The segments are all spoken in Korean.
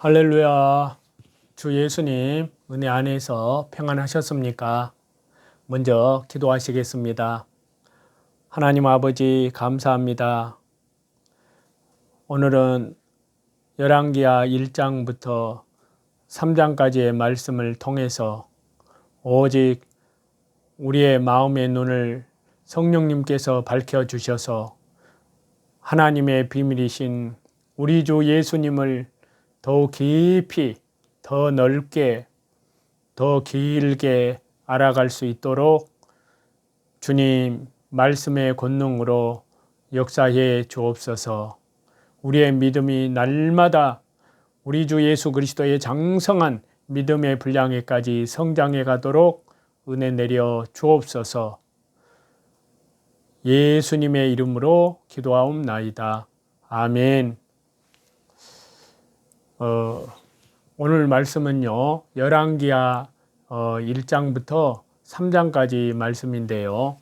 할렐루야. 주 예수님 은혜 안에서 평안하셨습니까? 먼저 기도하시겠습니다. 하나님 아버지 감사합니다. 오늘은 열왕기하 1장부터 3장까지의 말씀을 통해서 오직 우리의 마음의 눈을 성령님께서 밝혀 주셔서 하나님의 비밀이신 우리 주 예수님을 더 깊이, 더 넓게, 더 길게 알아갈 수 있도록 주님 말씀의 권능으로 역사해 주옵소서. 우리의 믿음이 날마다 우리 주 예수 그리스도의 장성한 믿음의 분량에까지 성장해 가도록 은혜 내려 주옵소서. 예수님의 이름으로 기도하옵나이다. 아멘. 어, 오늘 말씀은요, 열왕기하 어, 1장부터 3장까지 말씀인데요.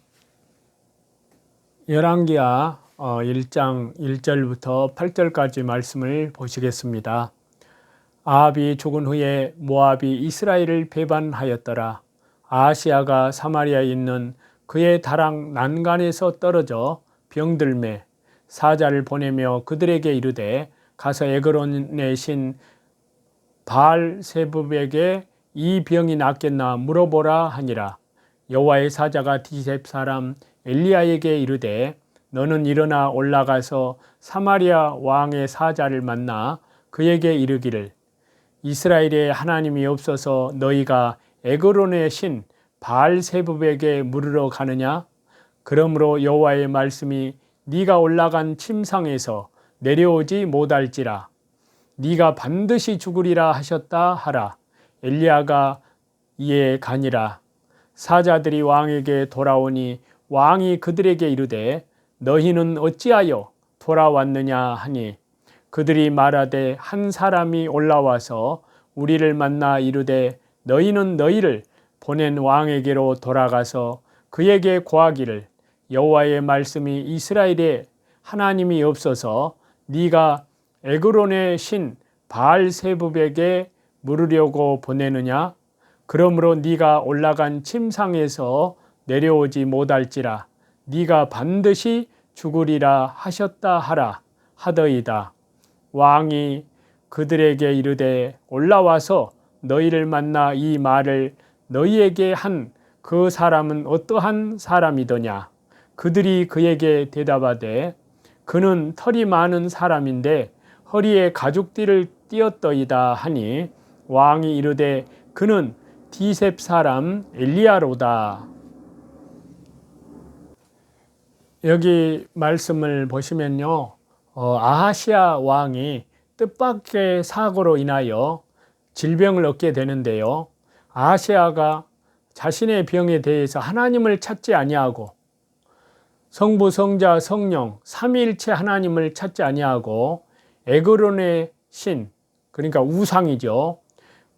열왕기하 어, 1장 1절부터 8절까지 말씀을 보시겠습니다. 아합이 죽은 후에 모압이 이스라엘을 배반하였더라. 아시아가 사마리아에 있는 그의 다락 난간에서 떨어져 병들매 사자를 보내며 그들에게 이르되 가서 에그론의 신 바알세붑에게 이 병이 낫겠나 물어보라 하니라. 여호와의 사자가 디셉 사람 엘리야에게 이르되 너는 일어나 올라가서 사마리아 왕의 사자를 만나 그에게 이르기를. 이스라엘에 하나님이 없어서 너희가 에그론의 신 바알세붑에게 물으러 가느냐? 그러므로 여호와의 말씀이 네가 올라간 침상에서 내려오지 못할지라. 네가 반드시 죽으리라 하셨다 하라. 엘리야가 이에 가니라. 사자들이 왕에게 돌아오니 왕이 그들에게 이르되 너희는 어찌하여 돌아왔느냐 하니? 그들이 말하되 한 사람이 올라와서 우리를 만나 이르되 너희는 너희를 보낸 왕에게로 돌아가서 그에게 고하기를. 여호와의 말씀이 이스라엘에 하나님이 없어서 네가 에그론의 신 바알세붑에게 물으려고 보내느냐? 그러므로 네가 올라간 침상에서 내려오지 못할지라. 네가 반드시 죽으리라 하셨다 하라 하더이다. 왕이 그들에게 이르되 올라와서 너희를 만나 이 말을 너희에게 한 그 사람은 어떠한 사람이더냐? 그들이 그에게 대답하되 그는 털이 많은 사람인데 허리에 가죽띠를 띄었더이다 하니 왕이 이르되 그는 디셉 사람 엘리야로다. 여기 말씀을 보시면요. 어, 아하시아 왕이 뜻밖의 사고로 인하여 질병을 얻게 되는데요. 아하시아가 자신의 병에 대해서 하나님을 찾지 아니하고 성부, 성자, 성령 삼위일체 하나님을 찾지 아니하고 에그론의 신 그러니까 우상이죠.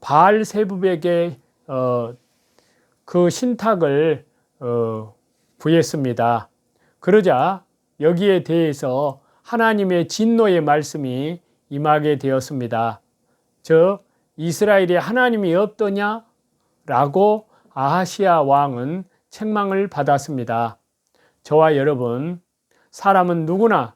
바알 세붑에게 어, 그 신탁을 어, 구했습니다. 그러자 여기에 대해서 하나님의 진노의 말씀이 임하게 되었습니다. 저 이스라엘에 하나님이 없더냐? 라고 아하시아 왕은 책망을 받았습니다. 저와 여러분, 사람은 누구나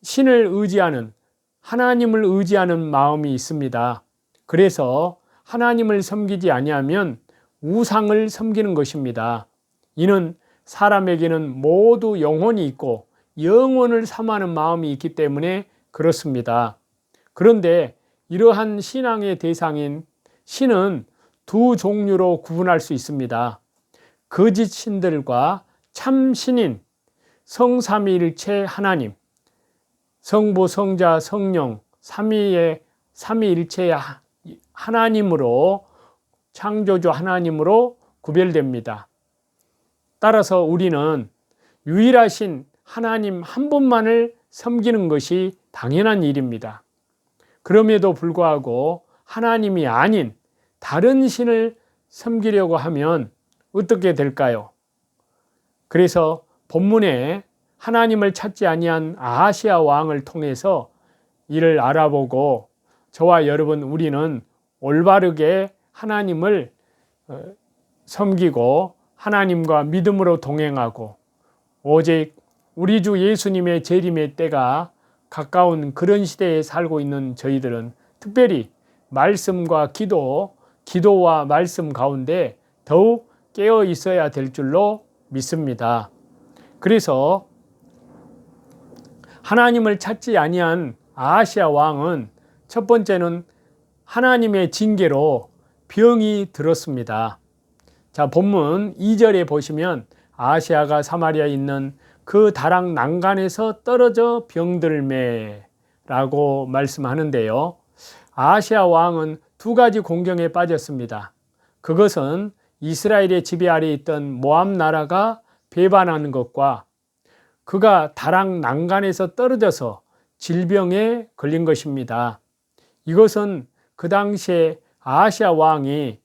신을 의지하는 하나님을 의지하는 마음이 있습니다. 그래서 하나님을 섬기지 아니하면 우상을 섬기는 것입니다. 이는 사람에게는 모두 영혼이 있고 영혼을 삼하는 마음이 있기 때문에 그렇습니다. 그런데 이러한 신앙의 대상인 신은 두 종류로 구분할 수 있습니다. 거짓 신들과 참 신인 성삼위일체 하나님, 성부, 성자, 성령 삼위의 삼위일체의 하나님으로 창조주 하나님으로 구별됩니다. 따라서 우리는 유일하신 하나님 한 분만을 섬기는 것이 당연한 일입니다. 그럼에도 불구하고 하나님이 아닌 다른 신을 섬기려고 하면 어떻게 될까요? 그래서 본문에 하나님을 찾지 아니한 아하시아 왕을 통해서 이를 알아보고 저와 여러분 우리는 올바르게 하나님을 어, 섬기고 하나님과 믿음으로 동행하고 오직 우리 주 예수님의 재림의 때가 가까운 그런 시대에 살고 있는 저희들은 특별히 말씀과 기도, 기도와 말씀 가운데 더욱 깨어 있어야 될 줄로 믿습니다. 그래서 하나님을 찾지 아니한 아시아 왕은 첫 번째는 하나님의 징계로 병이 들었습니다. 자, 본문 2절에 보시면 아시아가 사마리아에 있는 그 다락 난간에서 떨어져 병들매라고 말씀하는데요. 아시아 왕은 두 가지 공경에 빠졌습니다. 그것은 이스라엘의 지배 아래 있던 모압 나라가 배반하는 것과 그가 다락 난간에서 떨어져서 질병에 걸린 것입니다. 이것은 그 당시에 아시아 왕이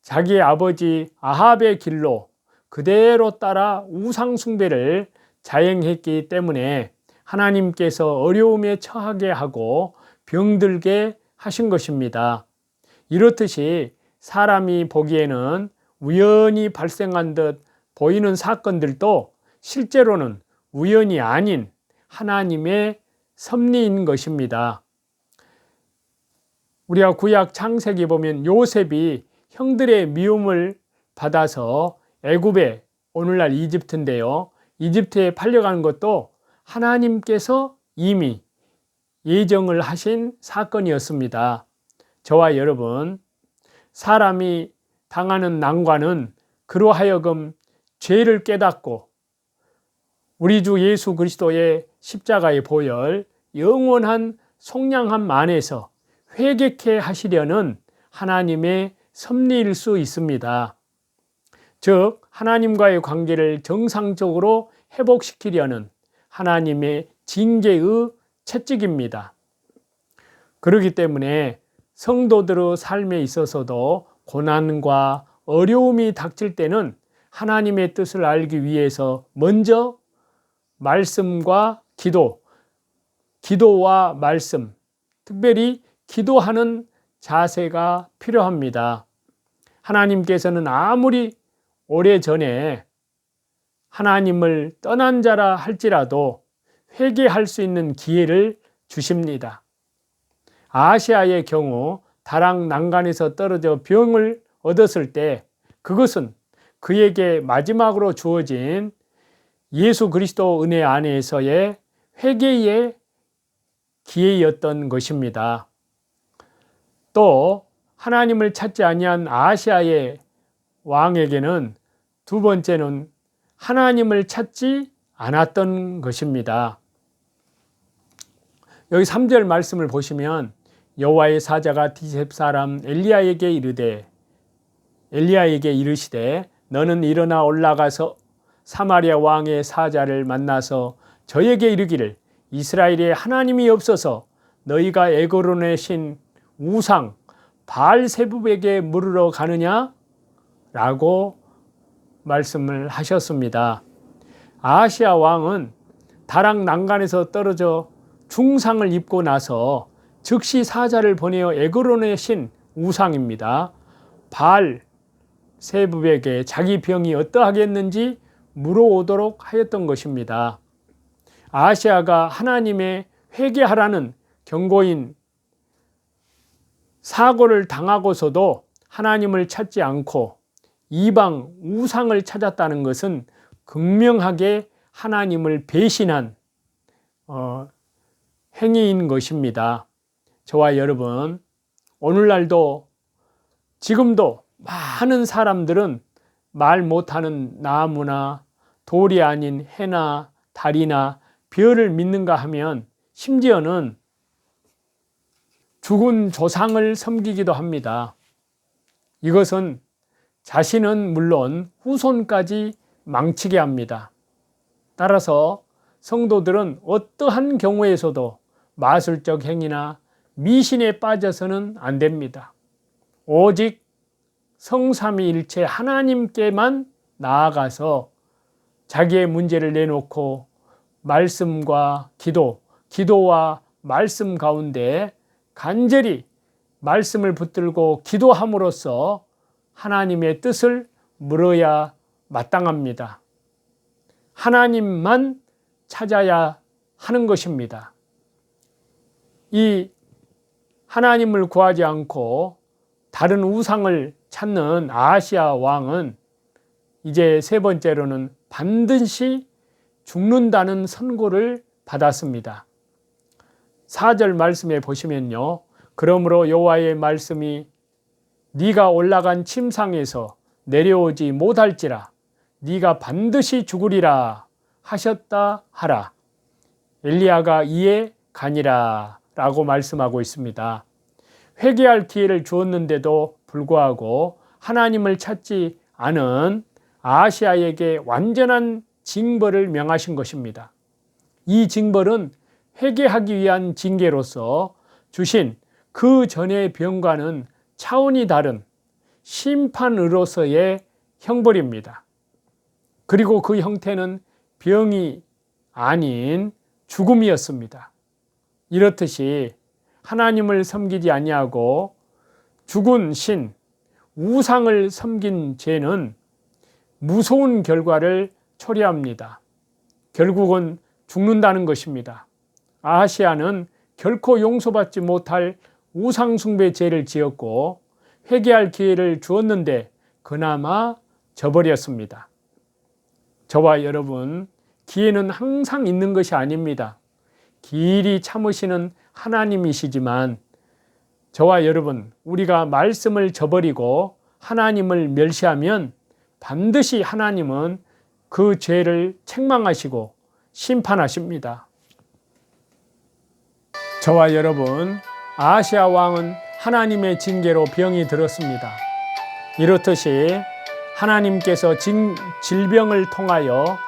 자기의 아버지 아합의 길로 그대로 따라 우상숭배를 자행했기 때문에 하나님께서 어려움에 처하게 하고 병들게 하신 것입니다. 이렇듯이 사람이 보기에는 우연히 발생한 듯 보이는 사건들도 실제로는 우연이 아닌 하나님의 섭리인 것입니다. 우리가 구약 창세기 보면 요셉이 형들의 미움을 받아서 애굽에 오늘날 이집트인데요. 이집트에 팔려가는 것도 하나님께서 이미 예정을 하신 사건이었습니다. 저와 여러분, 사람이 당하는 난관은 그로 하여금 죄를 깨닫고 우리 주 예수 그리스도의 십자가의 보혈, 영원한 속량함 안에서 회개케 하시려는 하나님의 섭리일 수 있습니다. 즉, 하나님과의 관계를 정상적으로 회복시키려는 하나님의 징계의 채찍입니다. 그렇기 때문에 성도들의 삶에 있어서도 고난과 어려움이 닥칠 때는 하나님의 뜻을 알기 위해서 먼저 말씀과 기도, 기도와 말씀, 특별히 기도하는 자세가 필요합니다. 하나님께서는 아무리 오래 전에 하나님을 떠난 자라 할지라도 회개할 수 있는 기회를 주십니다. 아시아의 경우 다락 난간에서 떨어져 병을 얻었을 때 그것은 그에게 마지막으로 주어진 예수 그리스도 은혜 안에서의 회개의 기회였던 것입니다. 또 하나님을 찾지 아니한 아시아의 왕에게는 두 번째는 하나님을 찾지 않았던 것입니다. 여기 3절 말씀을 보시면 여호와의 사자가 디셉 사람 엘리야에게 이르되 엘리야에게 이르시되 너는 일어나 올라가서 사마리아 왕의 사자를 만나서 저에게 이르기를 이스라엘에 하나님이 없어서 너희가 애고로 내신 우상 바알세붑에게 물으러 가느냐? 라고 말씀을 하셨습니다. 아시아 왕은 다락 난간에서 떨어져 중상을 입고 나서 즉시 사자를 보내어 에그론의 신 우상입니다. 발 세부에게 자기 병이 어떠하겠는지 물어오도록 하였던 것입니다. 아시아가 하나님의 회개하라는 경고인 사고를 당하고서도 하나님을 찾지 않고 이방 우상을 찾았다는 것은 극명하게 하나님을 배신한 어, 행위인 것입니다. 저와 여러분, 오늘날도 지금도 많은 사람들은 말 못하는 나무나 돌이 아닌 해나 달이나 별을 믿는가 하면 심지어는 죽은 조상을 섬기기도 합니다. 이것은 자신은 물론 후손까지 망치게 합니다. 따라서 성도들은 어떠한 경우에서도 마술적 행위나 미신에 빠져서는 안 됩니다. 오직 성삼위일체 하나님께만 나아가서 자기의 문제를 내놓고 말씀과 기도, 기도와 말씀 가운데 간절히 말씀을 붙들고 기도함으로써 하나님의 뜻을 물어야 마땅합니다. 하나님만 찾아야 하는 것입니다. 이 하나님을 구하지 않고 다른 우상을 찾는 아시아 왕은 이제 세 번째로는 반드시 죽는다는 선고를 받았습니다. 4절 말씀에 보시면요. 그러므로 여호와의 말씀이 네가 올라간 침상에서 내려오지 못할지라 네가 반드시 죽으리라 하셨다 하라. 엘리야가 이에 가니라 라고 말씀하고 있습니다. 회개할 기회를 주었는데도 불구하고 하나님을 찾지 않은 아시아에게 완전한 징벌을 명하신 것입니다. 이 징벌은 회개하기 위한 징계로서 주신 그 전의 병과는 차원이 다른 심판으로서의 형벌입니다. 그리고 그 형태는 병이 아닌 죽음이었습니다. 이렇듯이 하나님을 섬기지 아니하고 죽은 신, 우상을 섬긴 죄는 무서운 결과를 초래합니다. 결국은 죽는다는 것입니다. 아시아는 결코 용서받지 못할 우상숭배 죄를 지었고 회개할 기회를 주었는데 그나마 저버렸습니다. 저와 여러분, 기회는 항상 있는 것이 아닙니다. 길이 참으시는 하나님이시지만 저와 여러분, 우리가 말씀을 저버리고 하나님을 멸시하면 반드시 하나님은 그 죄를 책망하시고 심판하십니다. 저와 여러분, 아시아 왕은 하나님의 징계로 병이 들었습니다. 이렇듯이 하나님께서 진, 질병을 통하여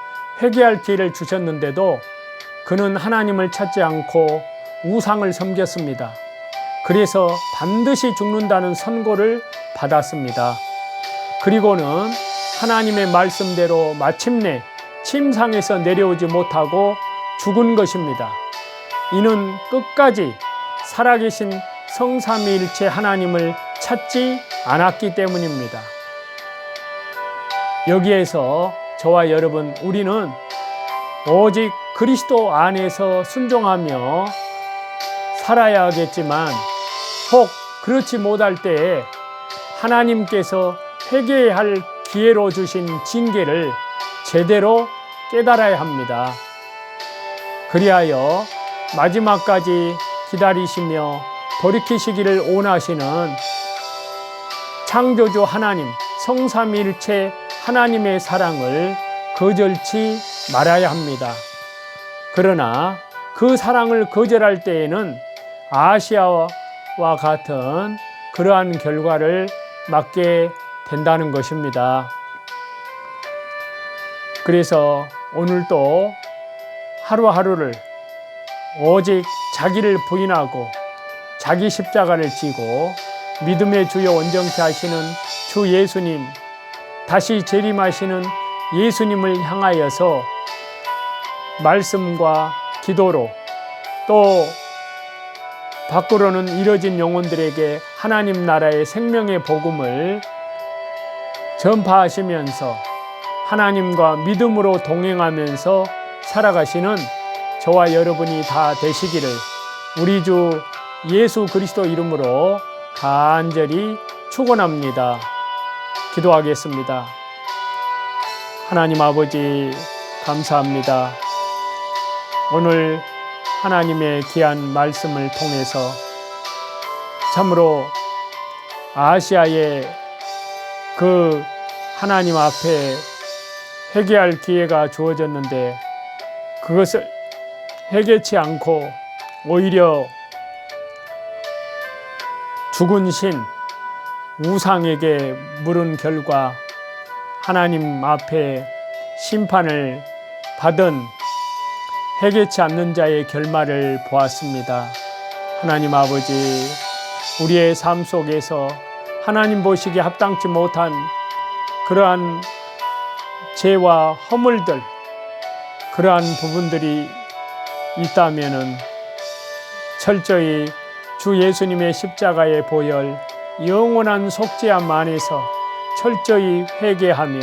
회개할 기회를 주셨는데도 그는 하나님을 찾지 않고 우상을 섬겼습니다. 그래서 반드시 죽는다는 선고를 받았습니다. 그리고는 하나님의 말씀대로 마침내 침상에서 내려오지 못하고 죽은 것입니다. 이는 끝까지 살아계신 성삼위일체 하나님을 찾지 않았기 때문입니다. 여기에서 저와 여러분 우리는 오직 그리스도 안에서 순종하며 살아야겠지만 혹 그렇지 못할 때에 하나님께서 회개해야 할 기회로 주신 징계를 제대로 깨달아야 합니다. 그리하여 마지막까지 기다리시며 돌이키시기를 원하시는 창조주 하나님, 성삼일체 하나님의 사랑을 거절치 말아야 합니다. 그러나 그 사랑을 거절할 때에는 아시아와 같은 그러한 결과를 맞게 된다는 것입니다. 그래서 오늘도 하루하루를 오직 자기를 부인하고 자기 십자가를 지고 믿음의 주여 온전케 하시는 주 예수님 다시 재림하시는 예수님을 향하여서 말씀과 기도로 또 밖으로는 이뤄진 영혼들에게 하나님 나라의 생명의 복음을 전파하시면서 하나님과 믿음으로 동행하면서 살아가시는 저와 여러분이 다 되시기를 우리 주 예수 그리스도 이름으로 간절히 축원합니다. 기도하겠습니다. 하나님 아버지 감사합니다. 오늘 하나님의 귀한 말씀을 통해서 참으로 아시아의 그 하나님 앞에 회개할 기회가 주어졌는데 그것을 회개치 않고 오히려 죽은 신 우상에게 물은 결과 하나님 앞에 심판을 받은 회개치 않는 자의 결말을 보았습니다. 하나님 아버지, 우리의 삶 속에서 하나님 보시기에 합당치 못한 그러한 죄와 허물들, 그러한 부분들이 있다면은 철저히 주 예수님의 십자가의 보혈, 영원한 속죄함 안에서 철저히 회개하며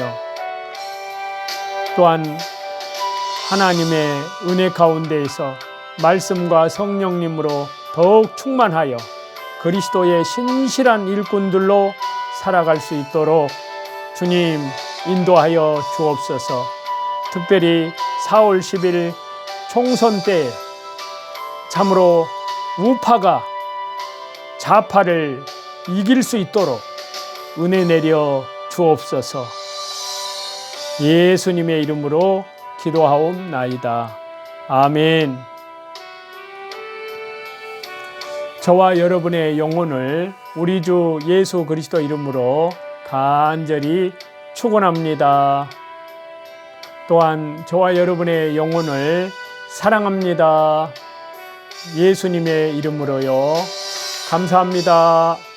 또한 하나님의 은혜 가운데에서 말씀과 성령님으로 더욱 충만하여 그리스도의 신실한 일꾼들로 살아갈 수 있도록 주님 인도하여 주옵소서. 특별히 4월 10일 총선 때 참으로 우파가 좌파를 이길 수 있도록 은혜 내려 주옵소서. 예수님의 이름으로 기도하옵나이다. 아멘. 저와 여러분의 영혼을 우리 주 예수 그리스도 이름으로 간절히 축원합니다. 또한 저와 여러분의 영혼을 사랑합니다. 예수님의 이름으로요. 감사합니다.